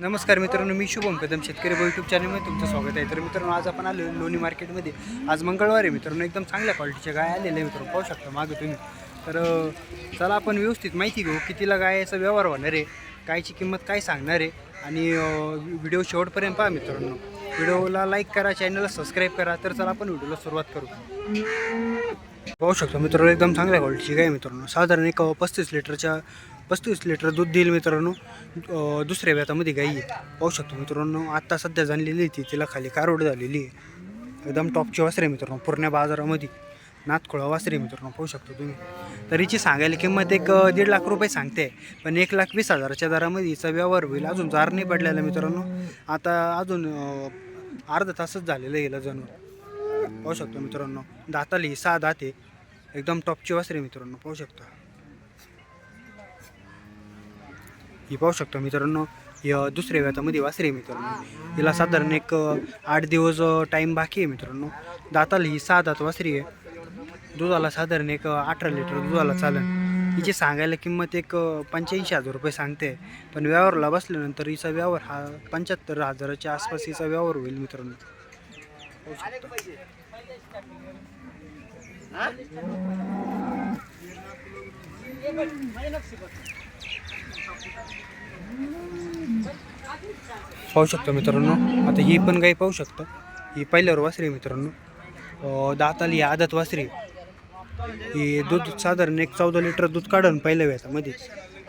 नमस्कार मित्रांनो मी शुभम कदम शेतकरी बो यूट्यूब चॅनलमध्ये तुमचं स्वागत आहे. तर मित्रांनो आज आपण आलो लोणी मार्केटमध्ये आज मंगळवार आहे मित्रांनो एकदम चांगल्या क्वालिटीच्या गाय आलेल्या आहे मित्रांनो. पाहू शकता मागे तुम्ही. तर चला आपण व्यवस्थित माहिती घेऊ कितीला गायचा व्यवहार होणार आहे गायची किंमत काय सांगणार आहे आणि व्हिडिओ शेवटपर्यंत पहा मित्रांनो. व्हिडिओला लाईक करा चॅनलला सबस्क्राईब करा. तर चला आपण व्हिडिओला सुरुवात करू. पाहू शकतो मित्रांनो एकदम चांगल्या क्वालिटीची गाय आहे मित्रांनो. साधारण एक पस्तीस लिटरच्या पस्तीस लिटर दूध देईल मित्रांनो. दुसऱ्या व्यातामध्ये गाई आहे. पाहू शकतो मित्रांनो आत्ता सध्या जाणलेली आहे ती. तिला खाली कारोड झालेली आहे. एकदम टॉपची वासरे मित्रांनो पूर्ण बाजारामध्ये. नाथखोळा वासरे मित्रांनो पाहू शकतो तुम्ही. तर हिची सांगायला किंमत एक दीड लाख रुपये सांगते. पण एक लाख वीस हजाराच्या दरामध्ये हिचा व्यवहार होईल. अजून जार नाही पडलेला मित्रांनो. आता अजून अर्धा तासच झालेलं आहे हिला जणू. पाहू शकतो मित्रांनो. दाताली सहा दात आहे. एकदम टॉपची वासरे मित्रांनो. पाहू शकता. ही पाहू शकतो मित्रांनो. दुसऱ्या व्यातामध्ये वासरे आहे मित्रांनो. हिला साधारण एक आठ दिवस टाईम बाकी आहे मित्रांनो. दाताला ही सहा दात वासरी आहे. दुधाला साधारण एक अठरा लिटर दुधाला चालन. हिची सांगायला किंमत एक पंच्याऐंशी हजार रुपये सांगते. पण व्यवहारला बसल्यानंतर हिचा व्यवहार हा पंच्याहत्तर हजाराच्या आसपास हिचा व्यवहार होईल मित्रांनो. पाहू शकतो मित्रांनो. आता ही पण गाई पाहू शकतो. ही पहिल्यावर वासरी आहे मित्रांनो. अं, दाताली आदत वासरी ही दूध साधारण एक चौदा लिटर दूध काढून पहिल्या व्यातामध्ये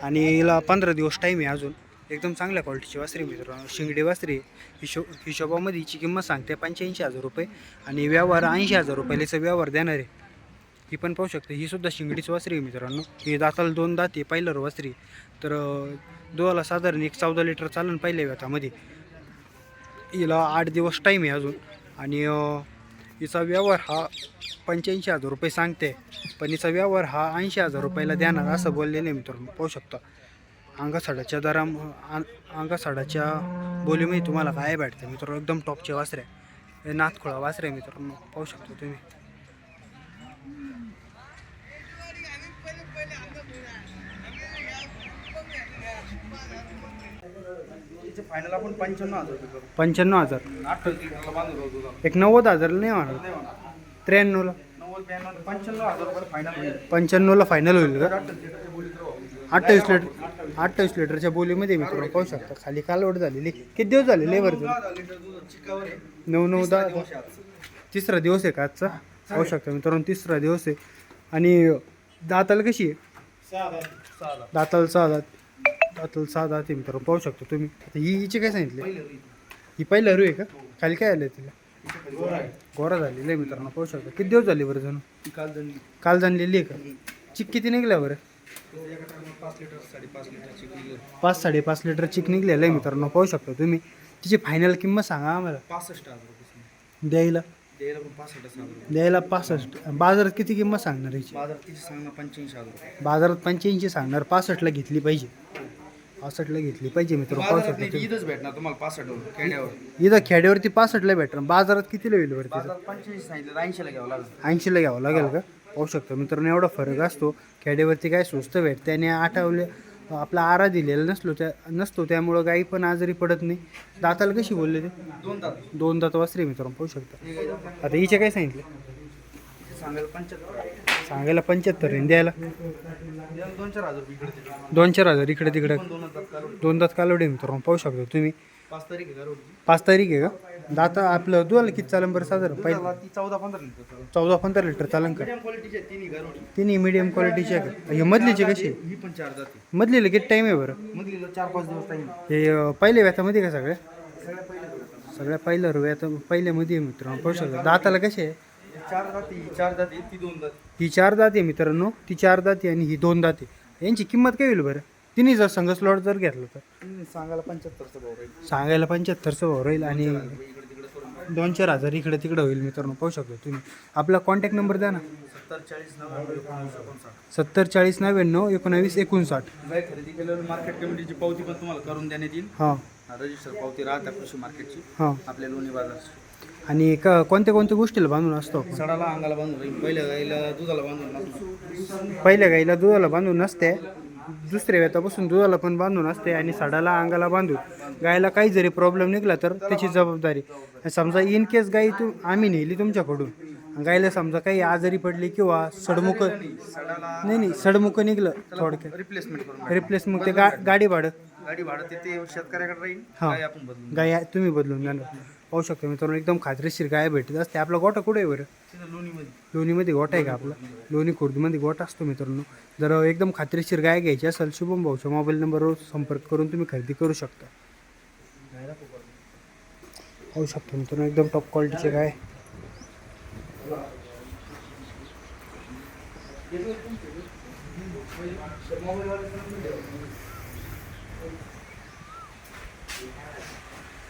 आणि हिला पंधरा दिवस टाईम आहे अजून. एकदम चांगल्या क्वालिटीची वासरी मित्रांनो. शिंगडी वासरी हिशोब हिशो हिशोबामध्ये हिची किंमत सांगते पंच्याऐंशी हजार रुपये आणि व्यवहार ऐंशी हजार रुपयाचा व्यवहार देणार. आहे ही पण पाहू शकते ही सुद्धा शिंगडीची वासरी आहे मित्रांनो. ही दाताला दोन दाती आहे वासरी तर दोहाला साधारण एक चौदा लिटर चालन पहिल्या व्यतामध्ये हिला आठ दिवस टाईम आहे अजून. आणि हिचा व्यवहार हा पंच्याऐंशी हजार रुपये सांगते. पण हिचा व्यवहार हा ऐंशी हजार रुपयाला देणार असं बोललेलं आहे मित्रांनो. पाहू शकता. अंगासाडाच्या दरा अंगासाडाच्या बोलीमध्ये तुम्हाला काय भेटतं मित्रांनो? एकदम टॉपचे वासरे. हे नाथखोळा वासरे आहे मित्रांनो. पाहू शकता तुम्ही. फायनल आपण पंच्याण्णव हजार रुपये करू. पंच्याण्णव हजार? अठ्ठावीस लिटरला बांधून राहू तुझा एक नव्वद हजार नाही म्हणा नाही त्र्याण्णवला? नव्वद ब्याण्णव पंच्याण्णव हजार रुपये फायनल होईल. पंच्याण्णवला फायनल होईल का? अठ्ठावीस अठ्ठावीस लिटर अठ्ठावीस लिटरच्या बोलीमध्ये मित्रांनो पाहू शकता. खाली कालवड झालेली. किती दिवस झालेले बरं नऊ नऊ दहा तिसरा दिवस आहे का आजचा? पाहू शकता मित्रांनो तिसरा दिवस आहे. आणि दाताला कशी आहे? दाताल सहा दहा दाताला सहा दात. दाताला सहा दात आहे मित्रांनो पाहू शकतो तुम्ही. आता ही हिचे काय सांगितले? ही पहिला रू आहे का? खाली काय आलं तिला? गोरा आहे. गोरा झालेला आहे मित्रांनो पाहू शकता. किती दिवस झाले बरं जणू? काल जणली. काल जाणलेली आहे का? चिक किती निघल्या बरं. पाच लिटर साडेपाच लिटर चिक निघलेलं आहे मित्रांनो पाहू शकता तुम्ही. तिची फायनल किंमत सांगा आम्हाला. पासष्ट हजार द्यायला. द्यायला पासष्ट. पासष्ट बाजारात किती किंमत सांगणार याची? बाजारात पंच्याऐंशी सांगणार. पासष्टला घेतली पाहिजे. पासष्टला घेतली पाहिजे मित्र. इथंच भेटणार तुम्हाला पासष्ट खेड्यावर इथं खेड्यावरती पासष्टला भेटणार. बाजारात कितीला होईल बरं ऐंशीला घ्यावं लागेल. ऐंशीला घ्यावं लागेल का? पाहू शकतो. मित्रांनो एवढा फरक असतो खेड्यावरती काय स्वस्त भेटते आणि आठवले आपला आरा दिलेला नसलो त्या नसतो त्यामुळं गाई पण आजारी पडत नाही. दाताला कशी बोलले ते? दोन तास दोन दात वासरे मित्रांनो पाहू शकता. आता हिचे काय सांगितले? सांगायला पंच्याहत्तर. सांगायला पंच्याहत्तर आहे द्यायला. दोन चार हजार इकडे तिकडे. दोन चार हजार इकडे तिकडे. पण दोन हजार करून दोन दात कालवडे मित्रांनो पाहू शकता तुम्ही. पाच तारीख आहे का? दाता आपलं दुधाला किती चालन बरं साधारण? पहिले ती चौदा पंधरा लिटर. चौदा पंधरा लिटर चालन का? मीडियम क्वालिटीची तिन्ही गरोडी तिन्ही मिडियम क्वालिटीचे आहे का? हे मधलीचे कशी? आहे? ही पण चार जाते. मधलीला किती टाईम आहे बरं? मधली चार पाच दिवस टाईम हे अं, पहिल्या व्यातामध्ये का सगळ्या? सगळ्या पहिले सगळ्या पहिल्या व्यात पहिल्यामध्ये आहे मित्रांनो पाहू शकता. दाताला कसे आहे? चार जाती ही चार जाती ती दोन जाती. ही चार दाती आहे मित्रांनो ती चार दाती आणि ही दोन दाती यांची किंमत काय होईल बरं? तिन्ही जर संघ स्लॉट जर घेतलं तर? सांगायला पंच्याहत्तरचा भाव राहील. सांगायला पंच्याहत्तरचं भाव राहील आणि दोन चार हजार इकडे तिकडे होईल मित्रांनो पाहू शकतो तुम्ही. आपला कॉन्टॅक्ट नंबर द्या ना. सत्तर चाळीस नव्याण्णव एकोणवीस एकोणसाठ. सत्तर चाळीस नव्याण्णव एकोणावीस एकोणसाठ गाय खरेदी केल्यावर मार्केट कमिटीची पावती पण तुम्हाला करून देण्यात येईल. हां. रजिस्टर पावती राहत्या कृषी मार्केटची हां. आपल्या लोणी बाजारची आणि का कोणत्या कोणत्या गोष्टीला बांधून असतो आपण? सडाला अंगाला बांधून राहील पहिल्या गाईला दुधाला बांधून पहिल्या गाईला दुधाला बांधून नसते. दुसऱ्या वेतापासून दुधाला पण बांधून असते आणि साडाला अंगाला बांधून. गायला काही जरी प्रॉब्लेम निघला तर त्याची जबाबदारी. समजा इन केस गाई तू आम्ही नेली तुमच्याकडून. गायला समजा काही आजारी पडली किंवा सडमुख नाही नाही सडमुख निघलं थोडक्यात. रिप्लेसमेंट करून रिप्लेस मग ते गा गाडी भाडं. गाडी भाडं ते शेतकऱ्याकडे राहील हा. गाय तुम्ही बदलून जाणार पाहू शकता मित्रांनो एकदम खात्रीशीर गाय भेटत असते. आपला गोटा कुठे आहे बरं? लोणीमध्ये. लोणीमध्ये गोटा आहे का आपला? लोणी खुर्दमध्ये गोटा असतो मित्रांनो. जर एकदम खात्रीशीर गाय घ्यायची असेल शुभम भाऊच्या मोबाईल नंबरवर संपर्क करून तुम्ही खरेदी करू शकता. पाहू शकता मित्रांनो एकदम टॉप क्वालिटीचे गाय.